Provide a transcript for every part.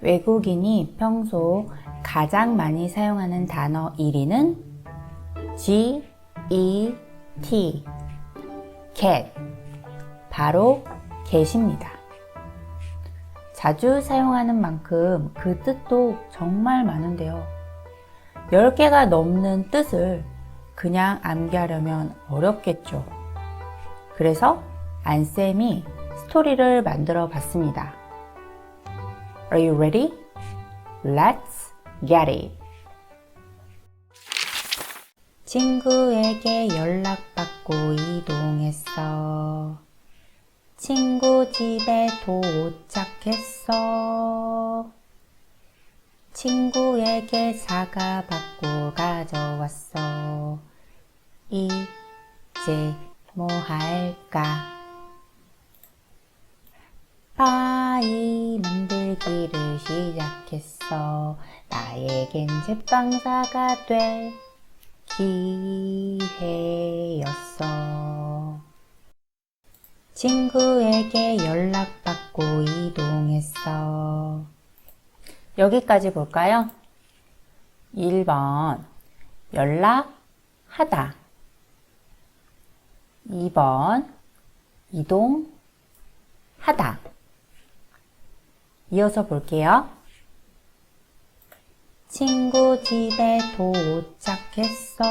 외국인이 평소 가장 많이 사용하는 단어 1위는 G, E, T, cat. 바로 get입니다. 자주 사용하는 만큼 그 뜻도 정말 많은데요. 10개가 넘는 뜻을 그냥 암기하려면 어렵겠죠. 그래서 안쌤이 스토리를 만들어 봤습니다. Are you ready? Let's get it. 친구에게 연락받고 이동했어. 친구 집에 도착했어. 친구에게 사과 받고 가져왔어. 이제 뭐 할까? 파이 만들 기를 시작했어. 나에겐 제빵사가 될 기회였어. 친구에게 연락받고 이동했어. 여기까지 볼까요? 1번 연락하다 2번 이동하다 이어서 볼게요. 친구 집에 도착했어.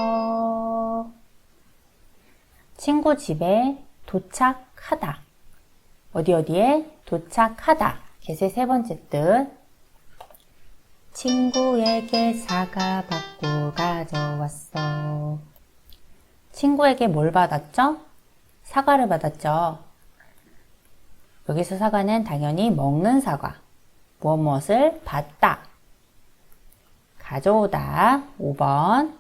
친구 집에 도착하다. 어디 어디에 도착하다. 개세 세 번째 뜻. 친구에게 사과 받고 가져왔어. 친구에게 뭘 받았죠? 사과를 받았죠. 여기서 사과는 당연히 먹는 사과. 무엇 무엇을 받다. 가져오다. 5번.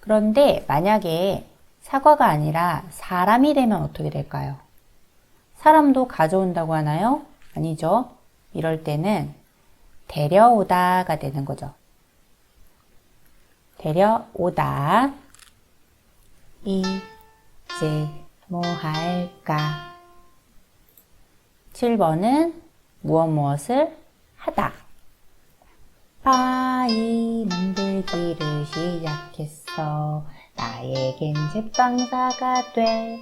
그런데 만약에 사과가 아니라 사람이 되면 어떻게 될까요? 사람도 가져온다고 하나요? 아니죠. 이럴 때는 데려오다가 되는 거죠. 데려오다. 이제 뭐 할까? 7번은 무엇 무엇을 하다. 파이 만들기를 시작했어. 나에겐 제빵사가 될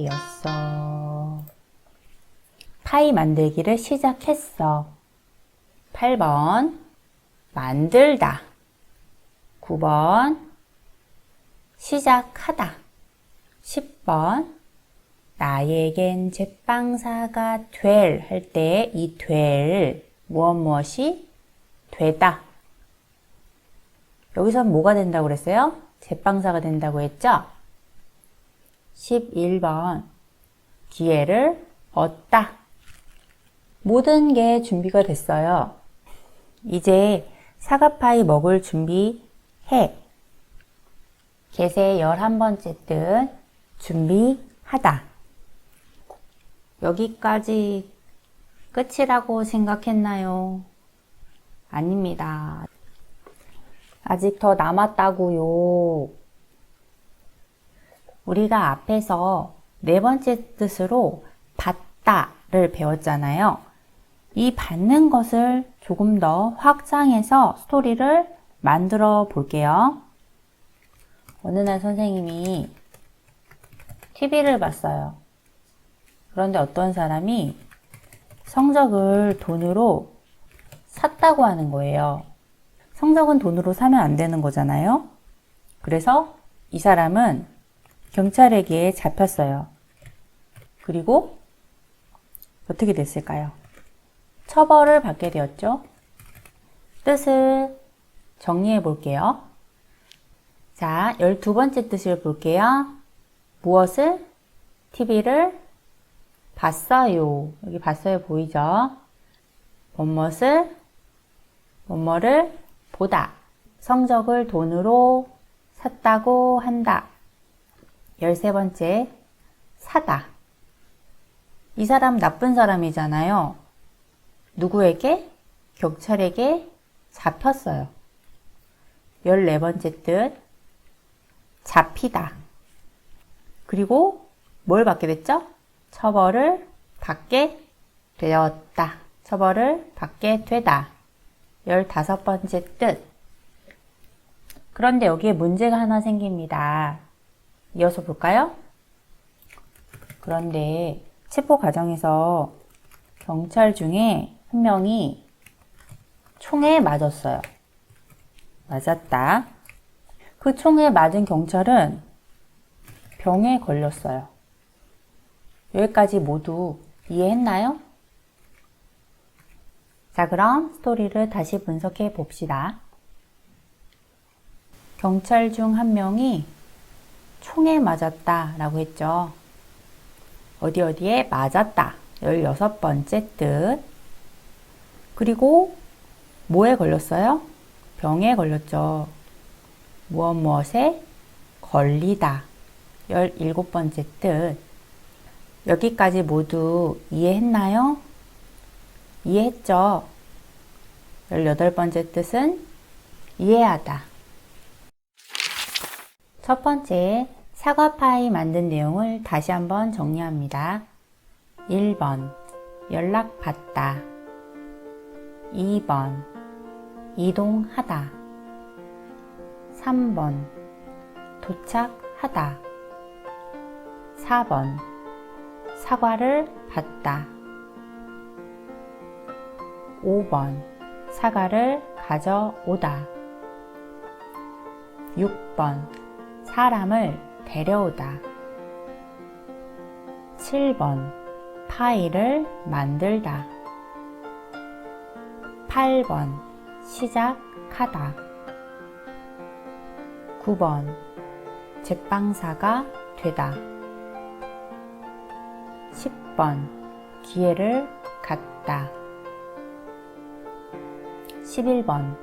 기회였어. 파이 만들기를 시작했어. 8번 만들다. 9번 시작하다. 10번 나에겐 제빵사가 될 할 때 이 될 무엇 무엇이 되다. 여기서 뭐가 된다고 그랬어요? 제빵사가 된다고 했죠? 11번 기회를 얻다. 모든 게 준비가 됐어요. 이제 사과파이 먹을 준비해. 개세 11번째 뜻 준비하다. 여기까지 끝이라고 생각했나요? 아닙니다. 아직 더 남았다고요. 우리가 앞에서 네 번째 뜻으로 받다를 배웠잖아요. 이 받는 것을 조금 더 확장해서 스토리를 만들어 볼게요. 어느 날 선생님이 TV를 봤어요. 그런데 어떤 사람이 성적을 돈으로 샀다고 하는 거예요. 성적은 돈으로 사면 안 되는 거잖아요. 그래서 이 사람은 경찰에게 잡혔어요. 그리고 어떻게 됐을까요? 처벌을 받게 되었죠. 뜻을 정리해 볼게요. 자, 12번째 뜻을 볼게요. 무엇을? TV를 봤어요. 여기 봤어요 보이죠? 뭐뭇을? 뭐뭐를 보다. 성적을 돈으로 샀다고 한다. 13번째, 사다. 이 사람 나쁜 사람이잖아요. 누구에게? 경찰에게 잡혔어요. 14번째 뜻, 잡히다. 그리고 뭘 받게 됐죠? 처벌을 받게 되었다. 처벌을 받게 되다. 열다섯 번째 뜻. 그런데 여기에 문제가 하나 생깁니다. 이어서 볼까요? 그런데 체포 과정에서 경찰 중에 한 명이 총에 맞았어요. 맞았다. 그 총에 맞은 경찰은 병에 걸렸어요. 여기까지 모두 이해했나요? 자, 그럼 스토리를 다시 분석해 봅시다. 경찰 중 한 명이 총에 맞았다 라고 했죠. 어디 어디에 맞았다. 16번째 뜻. 그리고 뭐에 걸렸어요? 병에 걸렸죠. 무엇 무엇에 걸리다. 17번째 뜻. 여기까지 모두 이해했나요? 이해했죠? 18번째 뜻은 이해하다. 첫 번째, 사과파이 만든 내용을 다시 한번 정리합니다. 1번, 연락받다. 2번, 이동하다. 3번, 도착하다. 4번, 사과를 받다. 5번, 사과를 가져오다. 6번, 사람을 데려오다. 7번, 파일을 만들다. 8번, 시작하다. 9번, 제빵사가 되다. 10번, 기회를 갖다. 11번,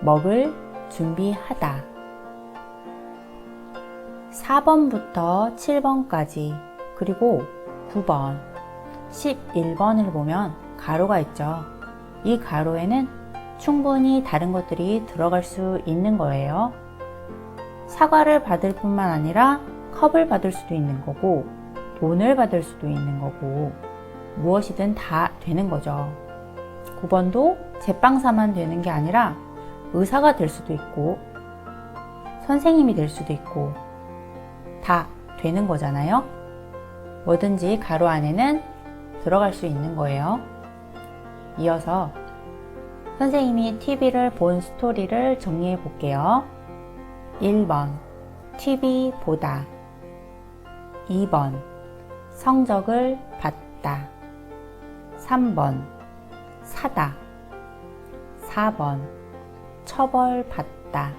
먹을 준비하다. 4번부터 7번까지, 그리고 9번, 11번을 보면 가로가 있죠. 이 가로에는 충분히 다른 것들이 들어갈 수 있는 거예요. 사과를 받을 뿐만 아니라 컵을 받을 수도 있는 거고, 돈을 받을 수도 있는 거고, 무엇이든 다 되는 거죠. 9번도 제빵사만 되는 게 아니라 의사가 될 수도 있고, 선생님이 될 수도 있고, 다 되는 거잖아요. 뭐든지 가로 안에는 들어갈 수 있는 거예요. 이어서 선생님이 TV를 본 스토리를 정리해 볼게요. 1번, TV 보다. 2번, 성적을 받다. 3번, 사다. 4번, 처벌받다.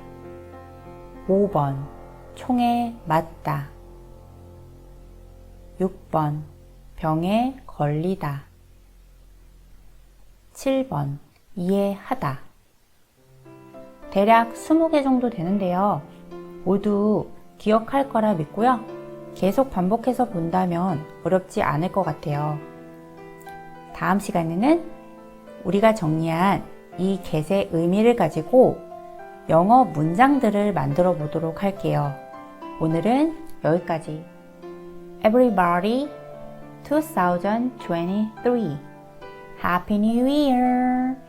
5번, 총에 맞다. 6번, 병에 걸리다. 7번, 이해하다. 대략 20개 정도 되는데요. 모두 기억할 거라 믿고요. 계속 반복해서 본다면 어렵지 않을 것 같아요. 다음 시간에는 우리가 정리한 이 get의 의미를 가지고 영어 문장들을 만들어 보도록 할게요. 오늘은 여기까지. Everybody 2023 Happy New Year!